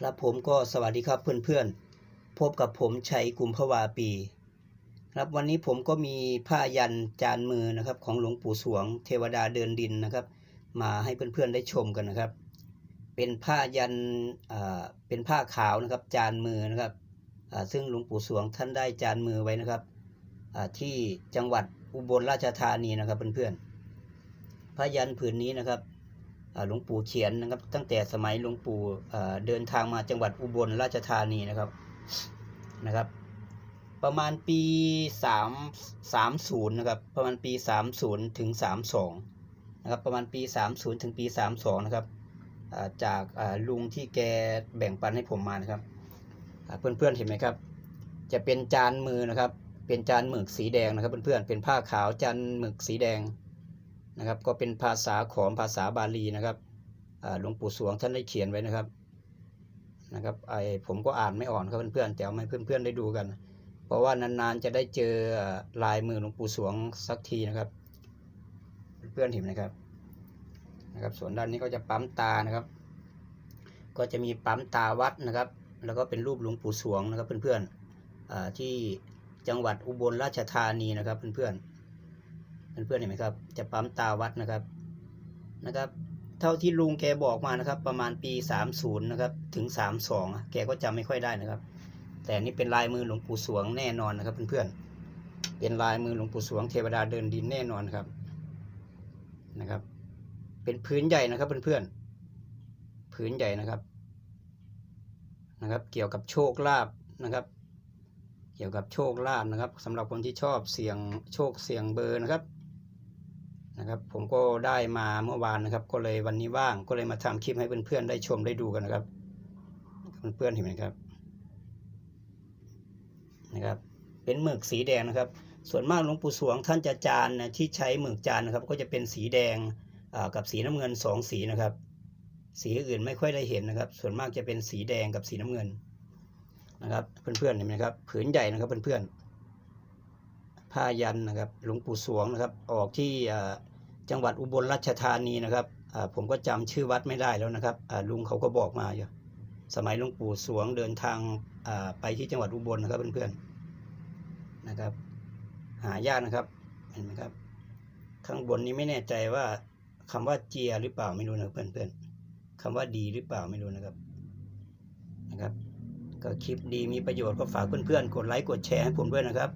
ครับผมก็สวัสดีครับเพื่อนๆ พบกับผมชัยกุมภาวาปี ครับวันนี้ผมก็มีผ้ายันจานมือนะครับของหลวงปู่สวง เทวดาเดินดินนะครับ มาให้เพื่อนๆได้ชมกันนะครับ เป็นผ้ายันอ่าเป็นผ้าขาวนะครับจานมือนะครับอ่าซึ่งหลวงปู่สวงท่านได้จานมือไว้นะครับอ่าที่จังหวัดอุบลราชธานีนะครับเพื่อนๆผ้ายันผืนนี้นะครับ หลวงปู่เขียนนะครับ ตั้งแต่สมัยหลวงปู่เดินทางมาจังหวัดอุบลราชธานีนะครับนะครับ ประมาณปี3 30นะครับประมาณปี 30 ถึง 32นะครับประมาณปี 30 ถึงปี 32นะครับจากลุงที่แกแบ่งปันให้ผมมานะครับเพื่อนๆเห็นไหมครับ จะเป็นจานมือนะครับ เป็นจานหมึกสีแดงนะครับ เพื่อนๆเป็นผ้าขาวจานหมึกสีแดง นะครับ ก็เป็นภาษาขอมภาษาบาลีนะครับหลวงปู่สวงท่านได้เขียนไว้นะครับนะครับไอผมก็อ่านไม่อ่อนครับเพื่อนๆแต่เอามาให้เพื่อนๆได้ดูกัน เพราะว่านานๆจะได้เจอลายมือหลวงปู่สวงสักทีนะครับ เพื่อนๆเห็นไหมครับนะครับ ส่วนด้านนี้ก็จะปั๊มตานะครับ ก็จะมีปั๊มตาวัดนะครับ แล้วก็เป็นรูปหลวงปู่สวงนะครับเพื่อนๆที่จังหวัดอุบลราชธานีนะครับเพื่อนๆ เพื่อนๆเห็นไหมครับ จะปั๊มตาวัดนะครับนะครับ เท่าที่ลุงแกบอกมานะครับ ประมาณปี 30นะครับถึง 32อะแกก็จำไม่ค่อยได้นะครับ แต่นนี่เป็นลายมือหลวงปู่สวงแน่นอนนะครับเพื่อนๆเป็นลายมือหลวงปู่สวงเทวดาเดินดินแน่นอนครับนะครับ เป็นพื้นใหญ่นะครับเพื่อนๆพื้นใหญ่นะครับนะครับ เกี่ยวกับโชคลาภนะครับเกี่ยวกับโชคลาภนะครับสำหรับคนที่ชอบเสี่ยงโชคเสี่ยงเบอร์นะครับ นะครับ ผมก็ได้มาเมื่อวานนะครับ ก็เลยวันนี้ว่างก็เลยมาทำคลิปให้เพื่อนๆได้ชมได้ดูกันนะครับ เพื่อนๆเห็นไหมครับนะครับ เป็นหมึกสีแดงนะครับ ส่วนมากหลวงปู่สวงท่านจะจานนะที่ใช้หมึกจานนะครับ ก็จะเป็นสีแดงกับสีน้ำเงินสองสีนะครับ สีอื่นไม่ค่อยได้เห็นนะครับ ส่วนมากจะเป็นสีแดงกับสีน้ำเงินนะครับเพื่อนๆเห็นไหมครับผืนใหญ่นะครับเพื่อนๆผ้ายันนะครับ หลวงปู่สวงนะครับ ออกที่อ จังหวัดอุบลราชธานีนะครับผมก็จำชื่อวัดไม่ได้แล้วนะครับลุงเขาก็บอกมาอยู่สมัยหลวงปู่สวงเดินทางไปที่จังหวัดอุบลนะครับเพื่อนๆนะครับ หายากนะครับเห็นไหมครับ ข้างบนนี้ไม่แน่ใจว่าคำว่าเจียหรือเปล่าไม่รู้นะเพื่อนๆคำว่าดีหรือเปล่าไม่รู้นะครับนะครับ ก็คลิปดีมีประโยชน์ก็ฝากเพื่อนๆกดไลค์กดแชร์ให้ผมด้วยนะครับ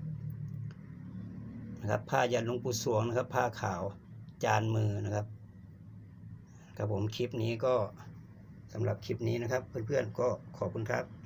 นะครับผ้ายันหลวงปู่สวงนะครับผ้าขาว จานมือนะครับครับผมคลิปนี้ก็สำหรับคลิปนี้นะครับ เพื่อนๆก็ขอบคุณครับ